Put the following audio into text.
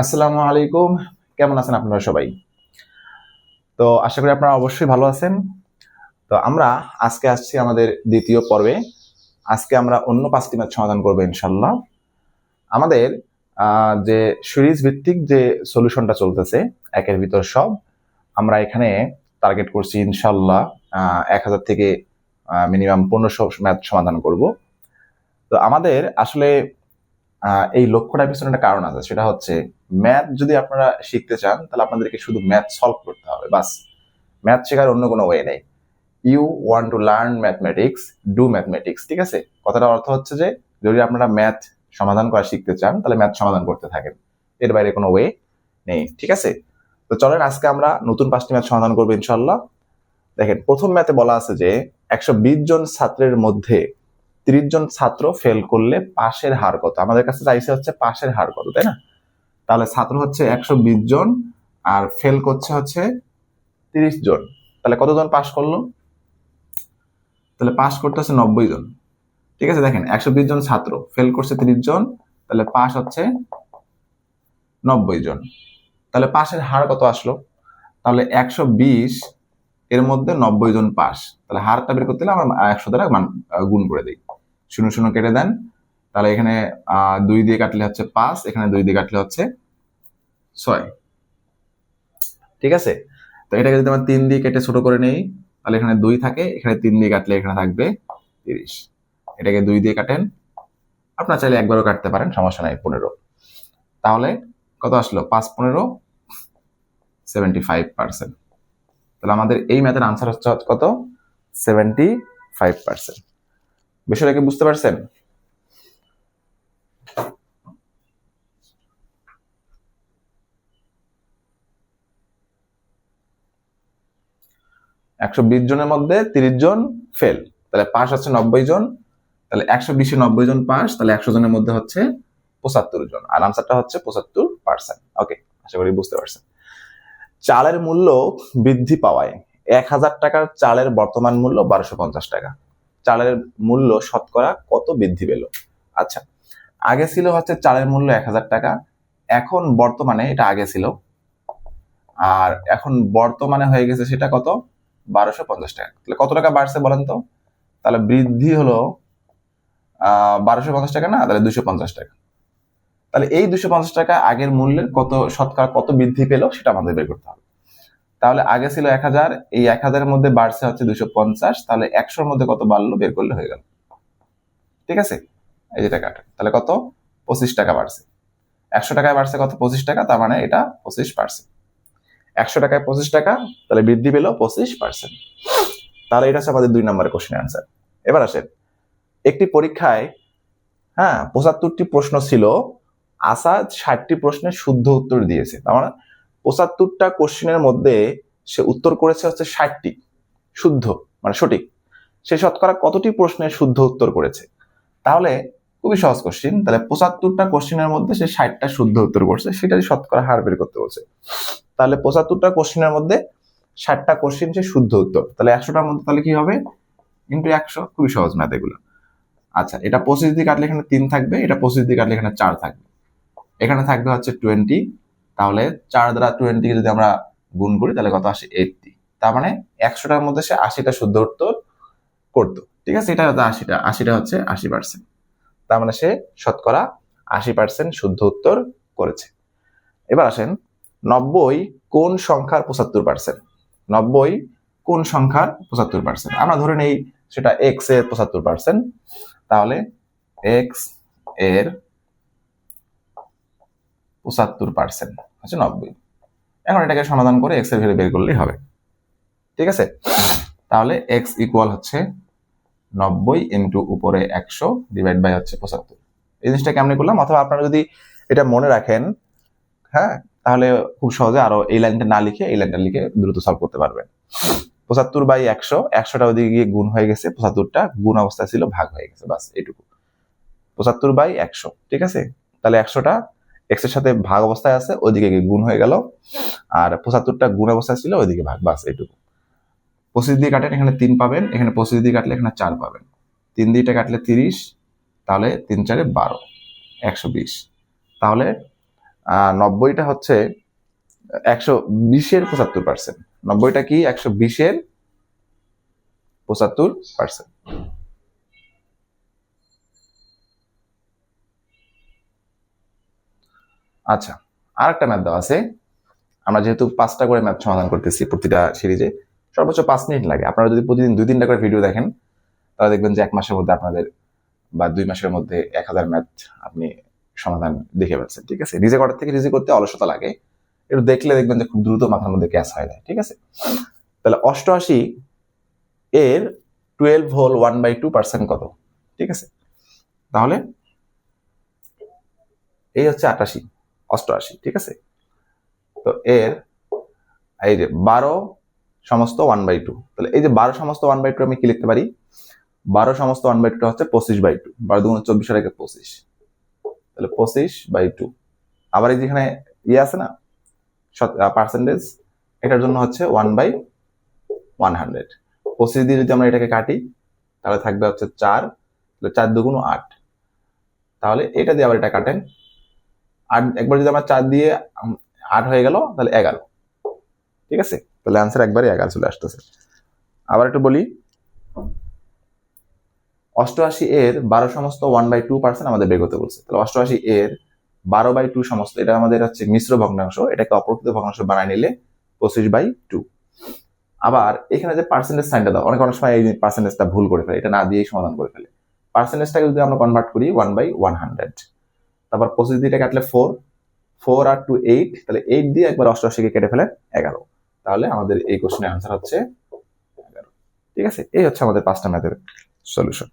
আসসালামু আলাইকুম। কেমন আছেন আপনারা সবাই? তো আশা করি আপনারা অবশ্যই ভালো আছেন। তো আমরা আজকে আসছি আমাদের দ্বিতীয় পর্বে। আজকে আমরা অন্য পাঁচটি ম্যাচ সমাধান করব ইনশাল্লাহ আমাদের যে সিরিজ ভিত্তিক যে সলিউশনটা চলতেছে, একের ভিতর সব, আমরা এখানে টার্গেট করছি ইনশাল্লাহ এক হাজার থেকে মিনিমাম পনেরোশো ম্যাচ সমাধান করব। তো আমাদের আসলে এই লক্ষ্যটার পিছনে একটা কারণ আছে। সেটা হচ্ছে ম্যাথ যদি আপনারা শিখতে চান, তাহলে আপনাদেরকে শুধু ম্যাথ সলভ করতে হবে, বাস। ম্যাথ শেখার অন্য কোনো ওয়ে নেই। You want to learn mathematics do mathematics ঠিক আছে? কথাটার অর্থ হচ্ছে যে, যদি আপনারা ম্যাথ সমাধান করা শিখতে চান, তাহলে ম্যাথ সমাধান করতে থাকেন। এর বাইরে কোনো ওয়ে নেই, ঠিক আছে? তো চলেন, আজকে আমরা নতুন পাঁচটি ম্যাথ সমাধান করব ইনশাল্লাহ দেখেন, প্রথম ম্যাথে বলা আছে যে, একশো বিশ জন ছাত্রের মধ্যে তিরিশ জন ছাত্র ফেল করলে পাশের হার কত? আমাদের কাছে চাইছে হচ্ছে পাশের হার কত, তাই না? তাহলে ছাত্র হচ্ছে একশো বিশ জন আর ফেল করছে হচ্ছে তিরিশ জন। তাহলে কতজন পাশ করল? তাহলে পাশ করতে হচ্ছে নব্বই জন। ঠিক আছে, দেখেন, একশো বিশ জন ছাত্র ফেল করছে তিরিশ জন, তাহলে পাশ হচ্ছে নব্বই জন। তাহলে পাশের হার কত আসলো? তাহলে একশো বিশ এর মধ্যে নব্বই জন পাস তাহলে হারটা বের করতে হলে আমরা একশো দ্বারা গুণ করে দিই। শূন্য শূন্য কেটে দেন। তাহলে এখানে দুই দিয়ে কাটলে হচ্ছে পাঁচ, এখানে দুই দিয়ে কাটলে হচ্ছে ছয়। ঠিক আছে? তো এটাকে যদি আমরা তিন দিয়ে কেটে ছোট করে নেই, তাহলে এখানে দুই থাকে, এখানে তিন দিয়ে কাটলে এখানে থাকবে তিরিশ। এটাকে দুই দিয়ে কাটেন। আপনার চাইলে একবারও কাটতে পারেন, সমস্যা নাই, পনেরো। তাহলে কত আসলো? পাঁচ, পনেরো সেভেন্টি ফাইভ পার্সেন্ট তাহলে আমাদের এই ম্যাথের আনসার হচ্ছে কত? সেভেন্টি ফাইভ পার্সেন্ট বিষয়টা কি বুঝতে পারছেন? একশো বিশ জনের মধ্যে তিরিশ জন ফেল তাহলে পাস হচ্ছে নব্বই জন, তাহলে একশো বিশে নব্বই জন পাস, তাহলে একশো জনের মধ্যে হচ্ছে পঁচাত্তর জন, আর আনসারটা হচ্ছে পঁচাত্তর পার্সেন্ট ওকে আশা করি বুঝতে পারছেন। চালের মূল্য বৃদ্ধি পাওয়ায় এক হাজার টাকার চালের বর্তমান মূল্য বারোশো পঞ্চাশ টাকা। চালের মূল্য শতকরা কত বৃদ্ধি পেল? আচ্ছা আগে ছিল হচ্ছে চালের মূল্য এক হাজার টাকা, এখন বর্তমানে এটা আগে ছিল। আর এখন বর্তমানে হয়ে গেছে সেটা কত? বারোশো পঞ্চাশ টাকা। তাহলে কত টাকা বাড়ছে বলেন তো? তাহলে বৃদ্ধি হলো বারোশো পঞ্চাশ টাকা না? তাহলে দুশো পঞ্চাশ টাকা। তাহলে এই দুশো পঞ্চাশ টাকা আগের মূল্যের কত শতকরা কত বৃদ্ধি পেল সেটা আমাদের বের করতে হবে। তাহলে আগে ছিল এক হাজার, এই এক হাজারের মধ্যে বাড়ছে হচ্ছে দুশো পঞ্চাশ, তাহলে একশোর মধ্যে কত বাড়লো? বের করলে হয়ে গেল। ঠিক আছে? এই যেটা কাটে, তাহলে কত? পঁচিশ টাকা বাড়ছে। একশো টাকায় বাড়ছে কত? পঁচিশ টাকা, তার মানে এটা পঁচিশ পার্সেন্ট একশো টাকায় পঁচিশ টাকা, তাহলে বৃদ্ধি পেল পঁচিশ পার্সেন্ট তাহলে এটা হচ্ছে আমাদের দুই নম্বরের কোশ্চেন আনসার এবার আসেন, একটি পরীক্ষায় হ্যাঁ পঁচাত্তরটি প্রশ্ন ছিল আসাদ ষাটটি প্রশ্নের শুদ্ধ উত্তর দিয়েছে। তার মানে পঁচাত্তরটা কোশ্চেনের মধ্যে সে উত্তর করেছে হচ্ছে ষাটটি শুদ্ধ মানে সঠিক। সে শতকরা কতটি প্রশ্নের শুদ্ধ উত্তর করেছে? তাহলে খুবই সহজ কোশ্চিন তাহলে পঁচাত্তরটা কোশ্চেনের মধ্যে সে ষাটটা শুদ্ধ উত্তর করছে সেটাই শতকরা হার বের করতে বলছে। তাহলে পঁচাত্তরটা কোশ্চেনের মধ্যে ষাটটা কোশ্চেন সে শুদ্ধ উত্তর। তাহলে একশোটার মধ্যে তাহলে কি হবে? ইন্টু একশো, খুবই সহজ ম্যাথ এগুলো। আচ্ছা এটা পঁচিশ দিয়ে কাটলে এখানে তিন থাকবে, এটা পঁচিশ দিয়ে কাটলে এখানে চার থাকবে। এখানে থাকবে হচ্ছে টোয়েন্টি তাহলে চার দ্বারা টোয়েন্টিকে যদি আমরা গুণ করি, তাহলে কত আসে এইটটি তার মানে একশোটার মধ্যে সে আশিটা শুদ্ধ উত্তর করতো। ঠিক আছে? এটা হচ্ছে আশিটা। আশিটা হচ্ছে আশি পার্সেন্ট তার মানে সে শতকরা আশি পার্সেন্ট শুদ্ধ উত্তর করেছে। এবার আসেন, নব্বই কোন সংখ্যার পঁচাত্তর পার্সেন্ট নব্বই কোন সংখ্যার পঁচাত্তর পার্সেন্ট আমরা ধরে নেই সেটা এক্সের পঁচাত্তর পার্সেন্ট তাহলে এক্সের পঁচাত্তর পার্সেন্ট হচ্ছে নব্বই। এখন এটাকে সমাধান করে এক্সের ভ্যালু বের করলেই হবে। ঠিক আছে? তাহলে এক্স ইকুয়াল হচ্ছে নব্বই ইন্টু উপরে একশো ডিভাইড বাই হচ্ছে পঁচাত্তর। এই জিনিসটা কেমনি করলাম? অথবা আপনারা যদি এটা মনে রাখেন হ্যাঁ তাহলে খুব সহজে আরও এই লাইনটা না লিখে এই লাইনটা লিখে দ্রুত সলভ করতে পারবেন। পঁচাত্তর বাই একশো, একশোটা ওদিকে গিয়ে গুণ হয়ে গেছে, পঁচাত্তরটা গুণ অবস্থায় ছিল, ভাগ হয়ে গেছে, বাস, এইটুকু। পঁচাত্তর বাই একশো, ঠিক আছে? তাহলে একশোটা এক্সের সাথে ভাগ অবস্থায় আছে, ওইদিকে গুণ হয়ে গেল। আর পঁচাত্তরটা গুণ অবস্থায় ছিল, ওইদিকে ভাগ, বাস এইটুকু। পঁচিশ দিয়ে কাটেন এখানে তিন পাবেন, এখানে পঁচিশ দিয়ে কাটলে এখানে চার পাবেন। তিন দিয়েটা কাটলে তিরিশ, তাহলে তিন চারে বারো, একশো বিশ। তাহলে নব্বইটা হচ্ছে একশো বিশের পঁচাত্তর পার্সেন্ট নব্বইটা কি? একশো বিশের পঁচাত্তর পার্সেন্ট আচ্ছা আর একটা ম্যাথ দেওয়া আছে। আমরা যেহেতু পাঁচটা করে ম্যাথ সমাধান করতেছি প্রতিটা সিরিজে, সর্বোচ্চ পাঁচ মিনিট লাগে। আপনারা যদি প্রতিদিন দুই, তিনটা করে ভিডিও দেখেন, তাহলে দেখবেন যে এক মাসের মধ্যে আপনাদের বা দুই মাসের মধ্যে এক হাজার ম্যাথ আপনি সমাধান দেখে পাচ্ছেন ঠিক আছে? রিজে করার থেকে রিজে করতে অলসতা লাগে। একটু দেখলে দেখবেন যে খুব দ্রুত মাথার মধ্যে ক্যাশ হয়ে যায় ঠিক আছে? তাহলে অষ্টআশি এর twelve whole one by two percent কত, ঠিক আছে? তাহলে এই হচ্ছে আটাশি। অষ্টআশি, ঠিক আছে? তো এর, এই যে বারো সমস্ত ওয়ান বাই টু তাহলে এই যে বারো সমস্ত ওয়ান বাই টু আমি কি লিখতে পারি? বারো সমস্ত ওয়ান বাই টু হচ্ছে পঁচিশ বাই টু বারো দুগুণ চব্বিশ রেখে পঁচিশ। তাহলে পঁচিশ বাই টু আবার এই যেখানে ইয়ে আছে না? পার্সেন্টেজ এটার জন্য হচ্ছে ওয়ান বাই ওয়ান হান্ড্রেড পঁচিশ দিয়ে যদি আমরা এটাকে কাটি, তাহলে থাকবে হচ্ছে চার, তাহলে চার দুগুণ আট। তাহলে এটা দিয়ে আবার এটা কাটেন আট, একবার যদি আমরা চার দিয়ে আট হয়ে গেল, তাহলে এগারো। ঠিক আছে? তাহলে আনসার এগারো চলে আসতেছে। আবার একটু বলি। অষ্টআশি এর বারো সমস্ত ওয়ান বাই টু পার্সেন্ট আমাদের বের বলছে। তাহলে অষ্টআশি এর বারো বাই টু সমস্ত, এটা আমাদের হচ্ছে মিশ্র ভগ্নাংশ। এটাকে অপ্রকৃত ভগ্নাংশ বানায় নিলে পঁচিশ বাই টু আবার এখানে যে পার্সেন্টেজ সাইনটা দাও, অনেক অনেক সময় এই পার্সেন্টেজটা ভুল করে ফেলে, এটা না দিয়েই সমাধান করে ফেলে। পার্সেন্টেজটাকে যদি আমরা কনভার্ট করি ওয়ান বাই ওয়ান হান্ড্রেড তারপর পঁচিশ দিয়ে কাটলে ফোর ফোর আর টু এইট তাহলে এইট দিয়ে একবার অষ্টআশিকে কেটে ফেলে এগারো। তাহলে আমাদের এই কোশ্চেনের আনসার হচ্ছে এগারো। ঠিক আছে? এই হচ্ছে আমাদের পাঁচটা ম্যাথের সলিউশন